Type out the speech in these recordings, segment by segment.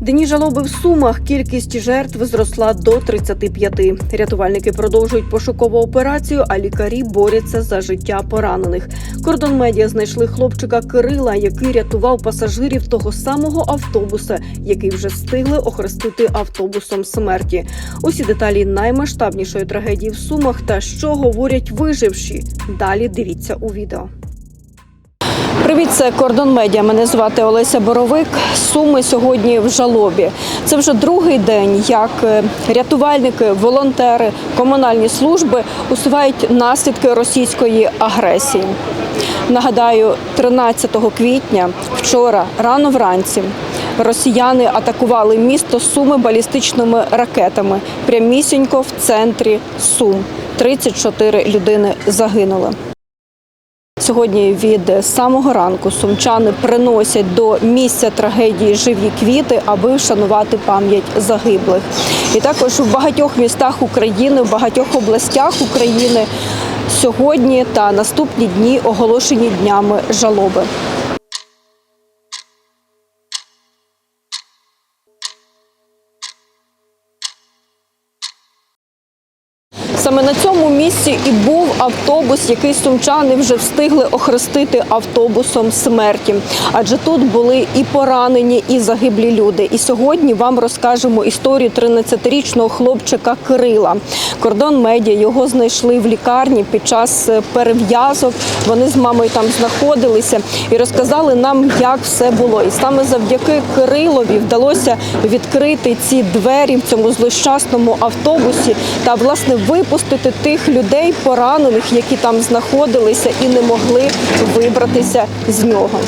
Дні жалоби в Сумах. Кількість жертв зросла до 35. Рятувальники продовжують пошукову операцію, а лікарі борються за життя поранених. Кордон медіа знайшли хлопчика Кирила, який рятував пасажирів того самого автобуса, який вже встигли охрестити автобусом смерті. Усі деталі наймасштабнішої трагедії в Сумах та що говорять виживші. Далі дивіться у відео. Привіт, це Кордон Медіа. Мене звати Олеся Боровик. Суми сьогодні в жалобі. Це вже другий день, як е, рятувальники, волонтери, комунальні служби усувають наслідки російської агресії. Нагадаю, 13 квітня, вчора, рано вранці, росіяни атакували місто Суми балістичними ракетами прямісінько в центрі Сум. 34 людини загинули. Сьогодні від самого ранку сумчани приносять до місця трагедії живі квіти, аби вшанувати пам'ять загиблих. І також у багатьох містах України, в багатьох областях України сьогодні та наступні дні оголошені днями жалоби. Саме на цьому місці і був автобус, який сумчани вже встигли охрестити автобусом смерті. Адже тут були і поранені, і загиблі люди. І сьогодні вам розкажемо історію 13-річного хлопчика Кирила. Кордон медіа його знайшли в лікарні під час е, перев'язок. Вони з мамою там знаходилися і розказали нам, як все було. І саме завдяки Кирилові вдалося відкрити ці двері в цьому злощасному автобусі та власне випустити тих людей поранених, які там знаходилися і не могли вибратися з нього.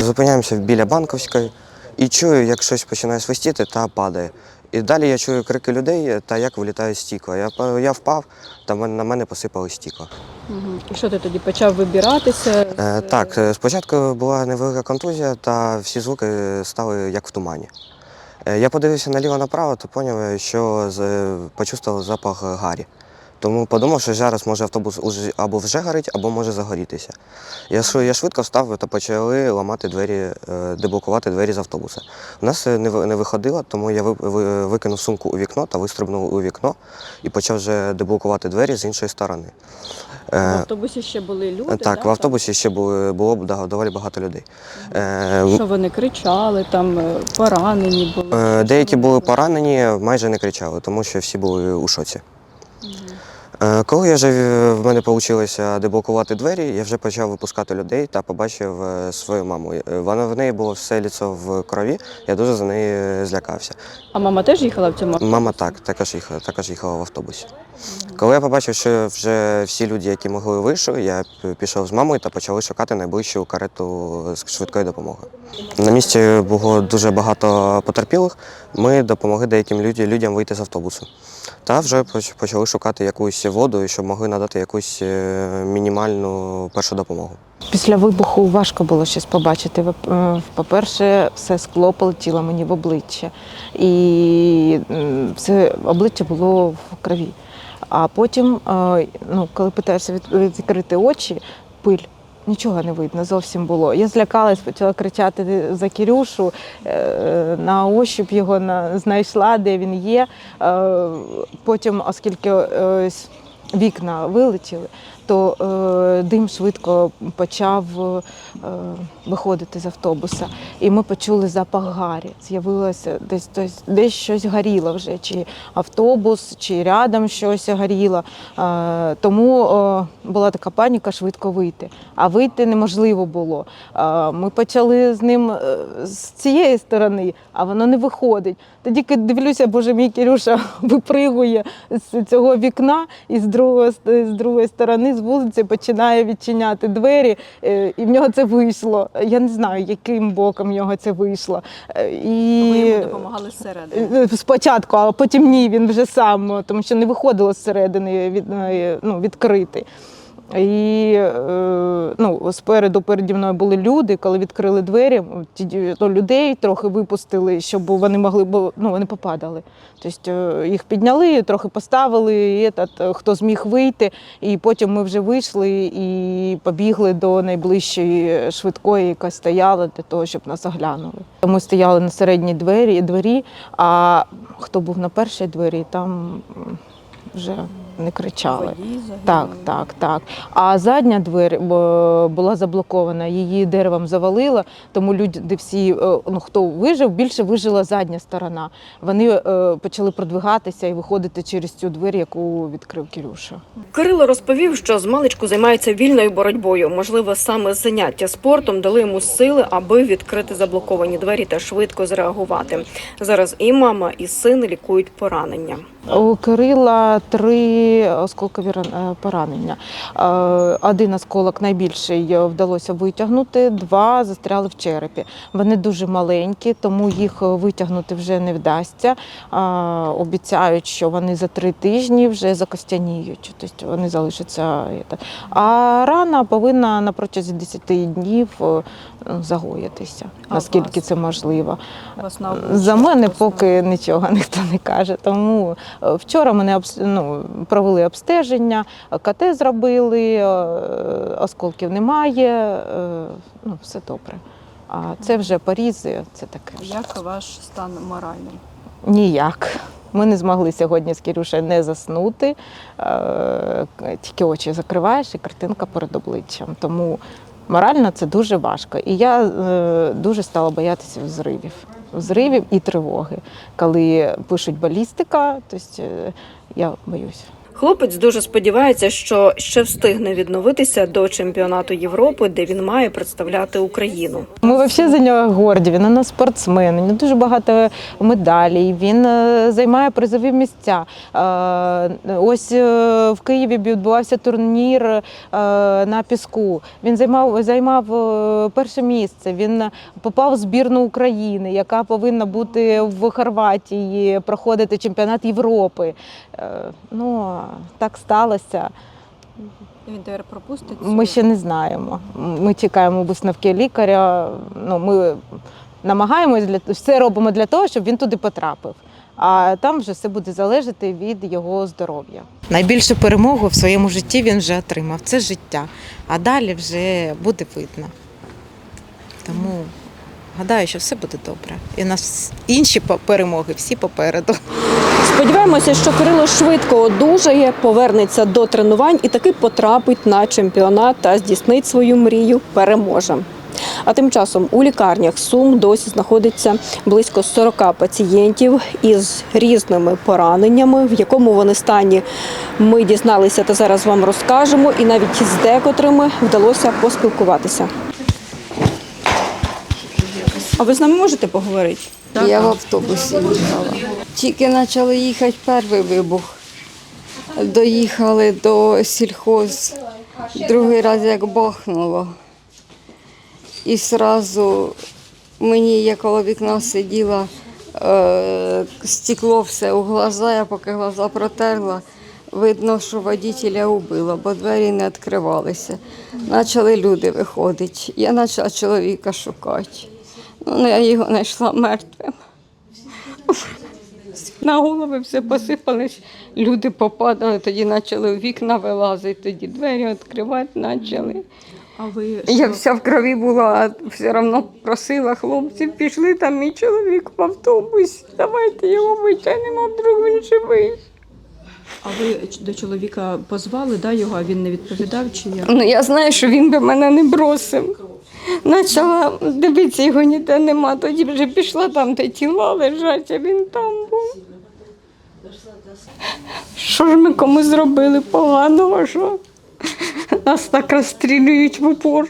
Зупиняємося біля банковської і чую, як щось починає свистіти та падає. І далі я чую крики людей та як вилітає стікла. Я, я впав, та на мене посипали стікла. І що ти тоді почав вибиратися? Е, так, е, спочатку була невелика контузія, та всі звуки стали як в тумані. Е, я подивився наліво-направо, то зрозумів, що почувствував запах гарі. Тому подумав, що зараз може автобус або вже горить, або може загорітися. Я, я швидко встав та почали ламати двері, е, деблокувати двері з автобуса. У нас е, не, виходило, тому я ви- ви- викинув сумку у вікно та вистрибнув у вікно і почав вже деблокувати двері з іншої сторони. В Е, автобусі ще були люди. так, в автобусі ще було, було да, доволі багато людей. Що вони кричали, там поранені були. Деякі були поранені, майже не кричали, тому що всі були у шоці. Е, Коли я вже в мене вийшло деблокувати двері, я вже почав випускати людей та побачив е, свою маму. Е, Вона в неї було все ліцо в крові, я дуже за неї злякався. А мама теж їхала в цьому? автобусі? Мама так, також їхала, також їхала в автобусі. Коли я побачив, що вже всі люди, які могли, вийшли, я пішов з мамою та почали шукати найближчу карету з швидкої допомоги. На місці було дуже багато потерпілих. Ми допомогли деяким людям вийти з автобусу. Та вже почали шукати якусь воду, щоб могли надати якусь е, мінімальну першу допомогу. Після вибуху важко було щось побачити. Е, По-перше, все скло полетіло мені в обличчя, і все обличчя було в крові. А потім, е, ну, коли питаєшся від- відкрити очі, пиль. Нічого не видно, зовсім було. Я злякалась, почала кричати за Кірюшу, е, на ощуп його на- знайшла, де він є. Е, Потім, оскільки е, вікна вилетіли, то е, дим швидко почав е, виходити з автобуса. І ми почули запах гарі. З'явилося десь, десь, десь щось горіло вже, чи автобус, чи рядом щось горіло. Е, тому е, була така паніка швидко вийти. А вийти неможливо було. Е, ми почали з ним е, з цієї сторони, а воно не виходить. Тоді дивлюся, боже мій Кирюша випригує з цього вікна і з другої, з другої сторони, з вулиці, починає відчиняти двері, е, і в нього це вийшло. Я не знаю, яким боком в нього це вийшло. Е, І... Ви йому допомагали зсередини. Е, Спочатку, а потім ні, він вже сам, тому що не виходило зсередини від, ну, відкрити. І е, ну, спереду переді мною були люди. Коли відкрили двері, ті то людей трохи випустили, щоб вони могли, бо ну, вони попадали. Тобто е, їх підняли, трохи поставили, і етат, е, хто зміг вийти. І потім ми вже вийшли і побігли до найближчої швидкої, яка стояла для того, щоб нас оглянули. Ми стояли на середній двері, двері а хто був на першій двері, там вже не кричали. Так, так, так. А задня двері була заблокована, її деревом завалило, тому люди всі, е, ну хто вижив, більше вижила задня сторона. Вони е, почали продвигатися і виходити через цю двері, яку відкрив Кірюша. Кирило розповів, що з маличку займається вільною боротьбою. Можливо, саме заняття спортом дали йому сили, аби відкрити заблоковані двері та швидко зреагувати. Зараз і мама, і син лікують поранення. У Кирила три осколкові е, поранення. Е, Один осколок найбільший е, вдалося витягнути, два застряли в черепі. Вони дуже маленькі, тому їх витягнути вже не вдасться. Обіцяють, що вони за три тижні вже закостяніють, тобто вони залишаться. А рана повинна на протязі 10 днів е, загоїтися, А наскільки вас? це можливо. За мене поки нічого ніхто не каже. Тому вчора мене ну, провели обстеження, КТ зробили, е, осколків немає, е, ну, все добре. А це вже порізи, це таке. вже. Як ваш стан моральний? Ніяк. Ми не змогли сьогодні з Кірюшею не заснути. Е, Тільки очі закриваєш і картинка перед обличчям. Тому морально це дуже важко. І я дуже стала боятися взривів. Взривів і тривоги. Коли пишуть балістика, то я боюсь. Хлопець дуже сподівається, що ще встигне відновитися до чемпіонату Європи, де він має представляти Україну. Ми взагалі за нього горді. Він у нас спортсмен. У дуже багато медалей. Він е, займає призові місця. Е, Ось е, в Києві відбувався турнір на піску. Він займав займав перше місце. Він попав в збірну України, яка повинна бути в Хорватії, проходити чемпіонат Європи. Ну так сталося. Він тепер пропустить? Ми ще не знаємо. Ми чекаємо висновки лікаря. Ну, ми намагаємось для все робимо для того, щоб він туди потрапив. А там вже все буде залежати від його здоров'я. Найбільшу перемогу в своєму житті він вже отримав. Це життя. А далі вже буде видно. Тому гадаю, що все буде добре. І у нас інші перемоги всі попереду. Сподіваємося, що Кирило швидко одужає, повернеться до тренувань і таки потрапить на чемпіонат та здійснить свою мрію, переможе. А тим часом у лікарнях Сум досі знаходиться близько 40 пацієнтів із різними пораненнями, в якому вони стані ми дізналися та зараз вам розкажемо. І навіть з декотрими вдалося поспілкуватися. А ви з нами можете поговорити? Я в автобусі їхала. Тільки почали їхати перший вибух. Доїхали до сільхоз, другий раз як бахнуло. І одразу мені, я коло вікна сиділа, е, стекло все у глаза, я поки глаза протерла. Видно, що водителя убило, бо двері не відкривалися. Почали люди виходити. Я почала чоловіка шукати. Ну, я його знайшла мертвим. На голови все посипались, люди попадали, тоді почали в вікна вилазити, тоді двері відкривати почали. А ви Я вся в крові була, а все одно просила хлопців, пішли там мій чоловік в автобусі. Давайте його витягнемо, вдруг він живий. а ви до чоловіка позвали, да, його, а він не відповідав чи як? Ну я знаю, що він би мене не бросив. Почала дивитися, його ніде нема. Тоді вже пішла там, де тіла лежать, а він там був. Що ж ми кому зробили поганого, що нас так розстрілюють в упор.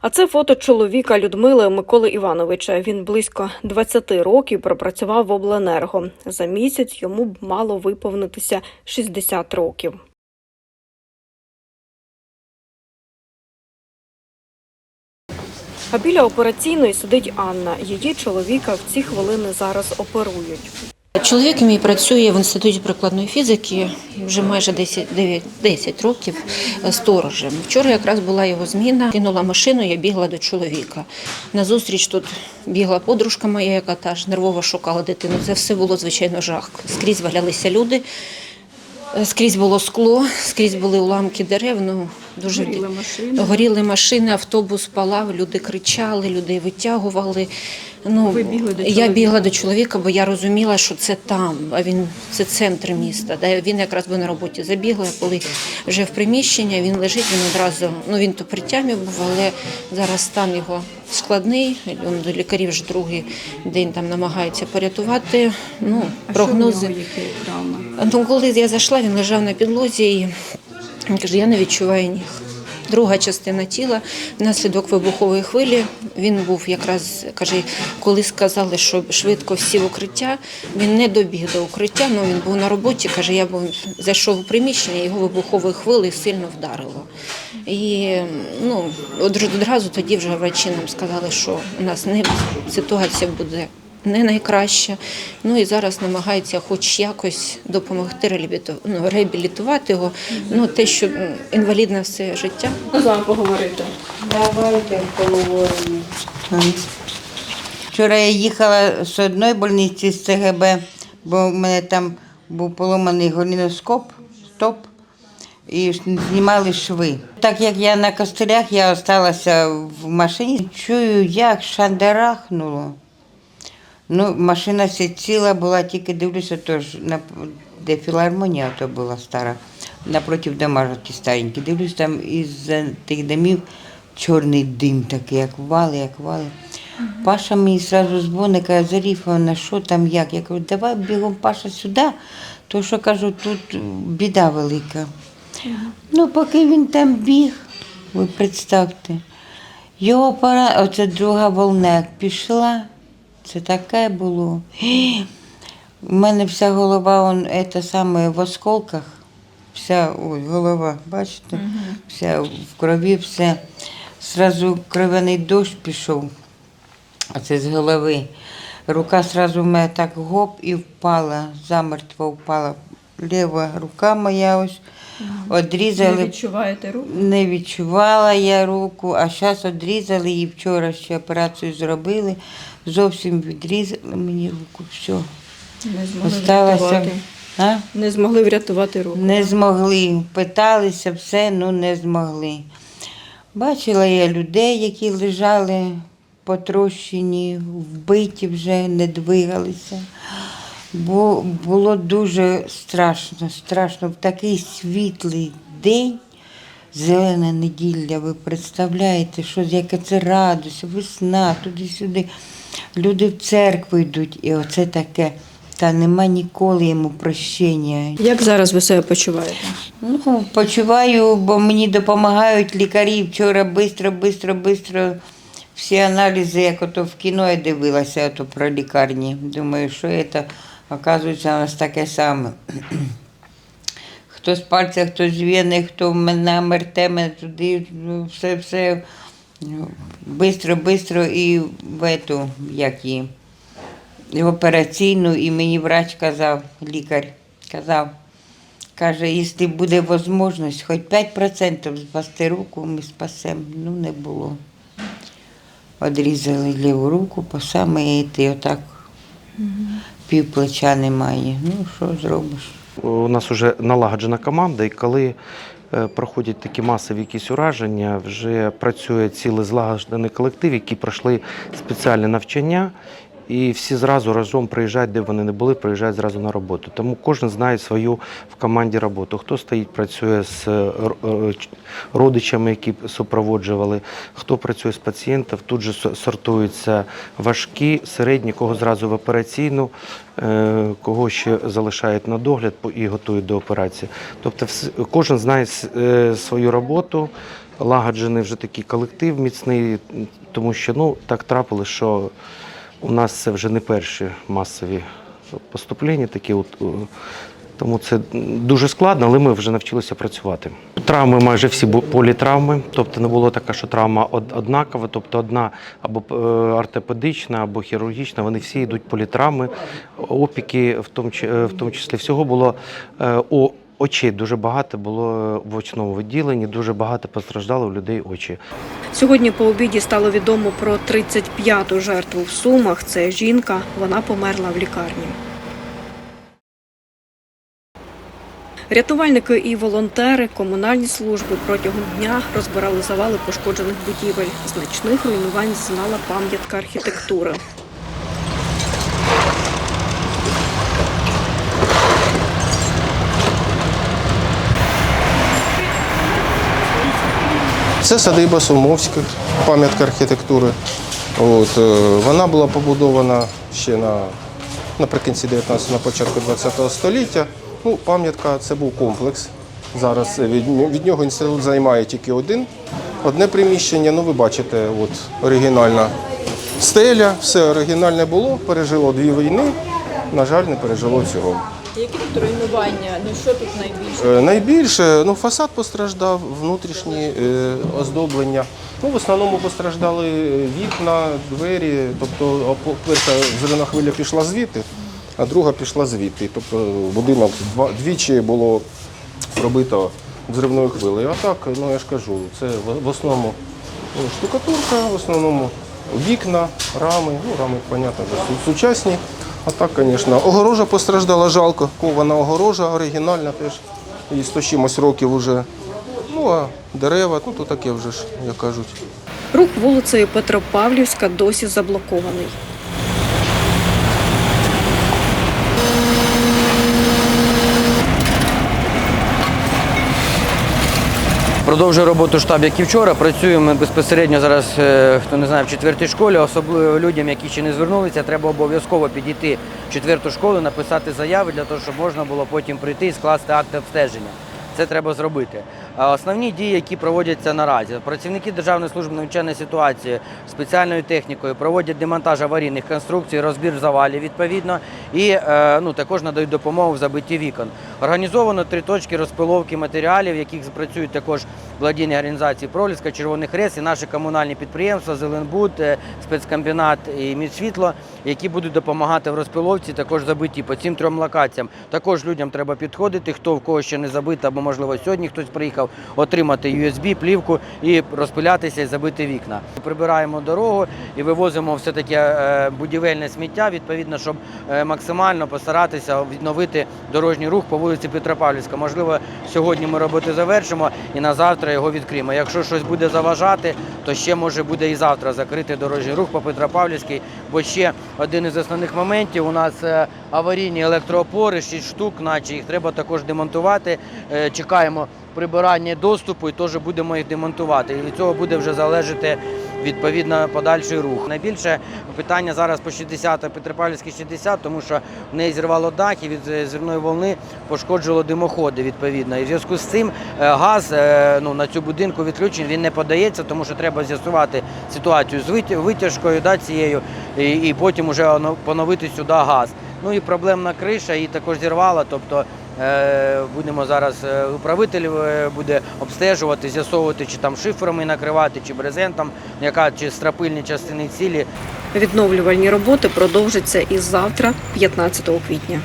А це фото чоловіка Людмили Миколи Івановича. Він близько 20 років пропрацював в обленерго. За місяць йому б мало виповнитися 60 років. А біля операційної сидить Анна. Її чоловіка в ці хвилини зараз оперують. Чоловік мій працює в інституті прикладної фізики вже майже 10, 9, 10 років е, сторожем. Вчора якраз була його зміна. Кинула машину, я бігла до чоловіка. Назустріч тут бігла подружка моя, яка теж нервово шукала дитину. Це все було звичайно жах. Скрізь валялися люди. Е, Скрізь було скло, скрізь були уламки дерев. Ну дуже Горіли машини. горіли машини, автобус палав, люди кричали, людей витягували. Ну Ви бігли до я бігла до чоловіка, бо я розуміла, що це там, а він це центр міста. Де він якраз був на роботі. Забігла, коли вже в приміщення він лежить. Він одразу ну він то при тямі був, але зараз стан його складний. Він до лікарів вже другий день там намагається порятувати. Ну А прогнози. що в нього? Ну, коли я зайшла, він лежав на підлозі і він каже, я не відчуваю ніг. Друга частина тіла внаслідок вибухової хвилі. Він був якраз каже, коли сказали, що швидко всі в укриття. Він не добіг до укриття, але він був на роботі. каже, я був зайшов у приміщення, його вибуховою хвилею сильно вдарило. І ну одразу тоді вже врачі нам сказали, що у нас не ситуація буде не найкраща. Ну і зараз намагається хоч якось допомогти ну, реабілітувати його. Ну, те, що інвалідне все життя. З вами поговорити. Давайте поговоримо. Вчора я їхала з одної больниці з ЦГБ, бо в мене там був поломаний голіноскоп, стоп, і знімали шви. Так як я на костелях, я залишилася в машині, чую, як шандарахнуло. Ну, машина вся ціла була, тільки дивлюся, тож на де філармонія то була стара, напротив дома ті старенькі. Дивлюсь, там із тих домів чорний дим такий, як вали, як вали. Паша мені одразу дзвонить, каже, Заріфовна, що там, як? Я кажу, давай бігом Паша сюди, то що кажу, тут біда велика. Ну, поки він там біг, ви представте, його пора, оце друга волна як пішла, це таке було. У мене вся голова, он, це саме в осколках, вся ой, голова, бачите, вся в крові, все. Сразу кров'яний дощ пішов, а це з голови. Рука сразу в мене так гоп і впала, замертво впала. Ліва рука моя ось Не одрізали. відчуваєте руку? Не відчувала я руку, а зараз відрізали і вчора ще операцію зробили. Зовсім відрізали мені руку. Все. Не змогли Осталося. врятувати. А? Не змогли врятувати руку. Не змогли. Питалися все, ну не змогли. Бачила я людей, які лежали потрощені, вбиті вже, не двигалися. Бо було дуже страшно, страшно. В такий світлий день, зелена неділя, ви представляєте, що яка це радість, весна, туди-сюди. Люди в церкву йдуть, і оце таке. Та нема ніколи йому прощення. Як зараз ви себе почуваєте? Ну, почуваю, бо мені допомагають лікарі. Вчора швидко, швидко, швидко всі аналізи, як ото в кіно я дивилася, ото про лікарні. Думаю, що це, оказується, у нас таке саме. Хто з пальця, хто з вени, хто в мене МРТ, мене туди, ну, все, все. Ну, Бистро, бистро і в ету, як її, в операційну, і мені врач казав, лікар казав, Каже, якщо буде можливість, хоч 5% спасти руку, ми спасемо. Ну, не було. Одрізали ліву руку, по саме і отак пів плеча немає. Ну, що зробиш? У нас вже налагоджена команда, і коли е, проходять такі масові якісь ураження, вже працює цілий злагоджений колектив, які пройшли спеціальне навчання, і всі зразу разом приїжджають, де вони не були, приїжджають зразу на роботу. Тому кожен знає свою в команді роботу. Хто стоїть, працює з е, е, родичами, які супроводжували, хто працює з пацієнтів, тут же сортуються важкі, середні, кого зразу в операційну, е, кого ще залишають на догляд і готують до операції. Тобто кожен знає свою роботу, лагоджений вже такий колектив міцний, тому що ну, так трапилось, що у нас це вже не перші масові поступлення, такі от, е, Тому це дуже складно, але ми вже навчилися працювати. Травми майже всі політравми, тобто не було така, що травма однакова, тобто одна або е, ортопедична, або хірургічна, вони всі йдуть політравми, опіки, в тому, е, числі всього було очей дуже багато було в очному відділенні, дуже багато постраждало у людей очі. Сьогодні по обіді стало відомо про 35-ту жертву в Сумах. Це жінка. Вона померла в лікарні. Рятувальники і волонтери, комунальні служби протягом дня розбирали завали пошкоджених будівель. Значних руйнувань знала пам'ятка архітектури. Це садиба Сумовських, пам'ятка архітектури. От, е, вона була побудована ще на, наприкінці 19 на початку 20 століття. Ну, пам'ятка це був комплекс. Зараз від, від нього інститут займає тільки один, одне приміщення. Ну, ви бачите, от, оригінальна стеля, все оригінальне було, пережило дві війни. На жаль, не пережило цього. Які тут руйнування? Ну що тут найбільше? Е, Найбільше ну, фасад постраждав, внутрішні е, оздоблення. Ну, в основному постраждали вікна, двері. Тобто, перша зелена хвиля пішла звідти, а друга пішла звідти. Тобто будинок два, двічі було пробито взривною хвилею. А так, ну я ж кажу, це в, в основному ну, штукатурка, в основному вікна, рами. Ну, рами, понятно, вже су- сучасні. А так, звісно, огорожа постраждала жалко, кована огорожа оригінальна теж. Її 100 з чимось років вже. Ну а дерева, ну то таке вже ж, як кажуть. Рух вулицею Петропавлівська досі заблокований. Продовжує роботу штаб, як і вчора. Працюємо безпосередньо зараз, е, хто не знає, в четвертій школі. Особливо людям, які ще не звернулися, треба обов'язково підійти в четверту школу, написати заяви для того, щоб можна було потім прийти і скласти акти обстеження. Це треба зробити. Основні дії, які проводяться наразі, працівники Державної служби навчання ситуації спеціальною технікою проводять демонтаж аварійних конструкцій, розбір завалів відповідно, і е, ну, також надають допомогу в забитті вікон. Організовано три точки розпиловки матеріалів, яких працюють також благодійні організації Проліска, Червоний Хрест і наші комунальні підприємства, Зеленбуд, е, спецкомбінат і Мідсвітло, які будуть допомагати в розпиловці, також забитті по цим трьом локаціям. Також людям треба підходити, хто в кого ще не забито, або можливо сьогодні хтось приїхав, отримати USB, плівку і розпилятися і забити вікна. Прибираємо дорогу і вивозимо все таке будівельне сміття, відповідно, щоб е, максимально постаратися відновити дорожній рух по вулиці Петропавлівська. Можливо, сьогодні ми роботи завершимо і на завтра його відкриємо. Якщо щось буде заважати, то ще може буде і завтра закрити дорожній рух по Петропавлівській. Бо ще один із основних моментів у нас е, аварійні електроопори, 6 штук, наче їх треба також демонтувати. Е, Чекаємо прибирання доступу і теж будемо їх демонтувати. І від цього буде вже залежати відповідно подальший рух. Найбільше питання зараз по 60 Петропавлівській 60, тому що в неї зірвало дах і від е, зірної волни пошкоджувало димоходи відповідно. І в зв'язку з цим е, газ е, ну, на цю будинку відключений, він не подається, тому що треба з'ясувати ситуацію з витяжкою да, цією, і, і потім вже поновити сюди газ. Ну і проблемна криша її також зірвала. Тобто будемо зараз е, управитель е, буде обстежувати, з'ясовувати, чи там шиферами накривати, чи брезентом, яка чи страпильні частини цілі. Відновлювальні роботи продовжаться і завтра, 15 квітня.